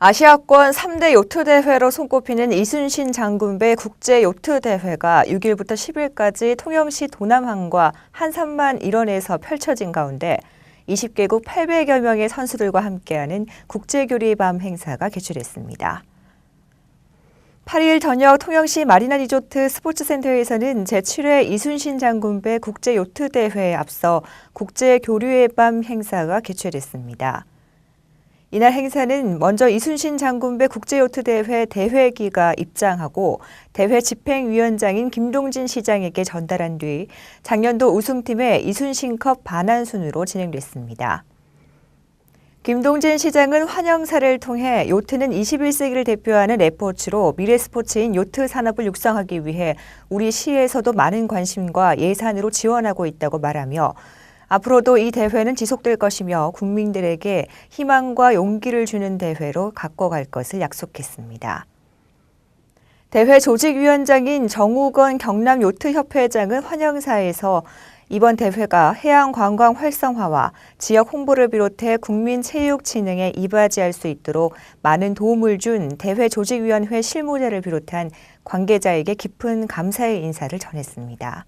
아시아권 3대 요트 대회로 손꼽히는 이순신 장군배 국제 요트 대회가 6일부터 10일까지 통영시 도남항과 한산만 일원에서 펼쳐진 가운데 20개국 800여 명의 선수들과 함께하는 국제교류의 밤 행사가 개최됐습니다. 8일 저녁 통영시 마리나 리조트 스포츠센터에서는 제7회 이순신 장군배 국제 요트 대회에 앞서 국제 교류의 밤 행사가 개최됐습니다. 이날 행사는 먼저 이순신 장군배 국제요트대회 대회기가 입장하고 대회 집행위원장인 김동진 시장에게 전달한 뒤 작년도 우승팀의 이순신컵 반환순으로 진행됐습니다. 김동진 시장은 환영사를 통해 요트는 21세기를 대표하는 레포츠로 미래 스포츠인 요트 산업을 육성하기 위해 우리 시에서도 많은 관심과 예산으로 지원하고 있다고 말하며 앞으로도 이 대회는 지속될 것이며 국민들에게 희망과 용기를 주는 대회로 가꿔갈 것을 약속했습니다. 대회 조직위원장인 정우건 경남 요트협회장은 환영사에서 이번 대회가 해양 관광 활성화와 지역 홍보를 비롯해 국민 체육 진흥에 이바지할 수 있도록 많은 도움을 준 대회 조직위원회 실무자를 비롯한 관계자에게 깊은 감사의 인사를 전했습니다.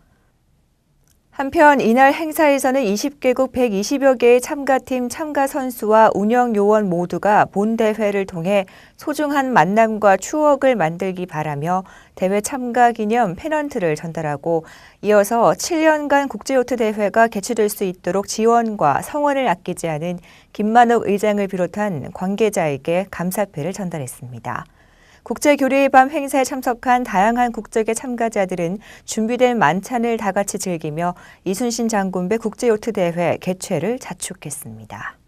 한편 이날 행사에서는 20개국 120여 개의 참가팀 참가 선수와 운영 요원 모두가 본 대회를 통해 소중한 만남과 추억을 만들기 바라며 대회 참가 기념 페넌트를 전달하고 이어서 7년간 국제요트 대회가 개최될 수 있도록 지원과 성원을 아끼지 않은 김만옥 의장을 비롯한 관계자에게 감사패를 전달했습니다. 국제교류의 밤 행사에 참석한 다양한 국적의 참가자들은 준비된 만찬을 다 같이 즐기며 이순신 장군배 국제요트 대회 개최를 자축했습니다.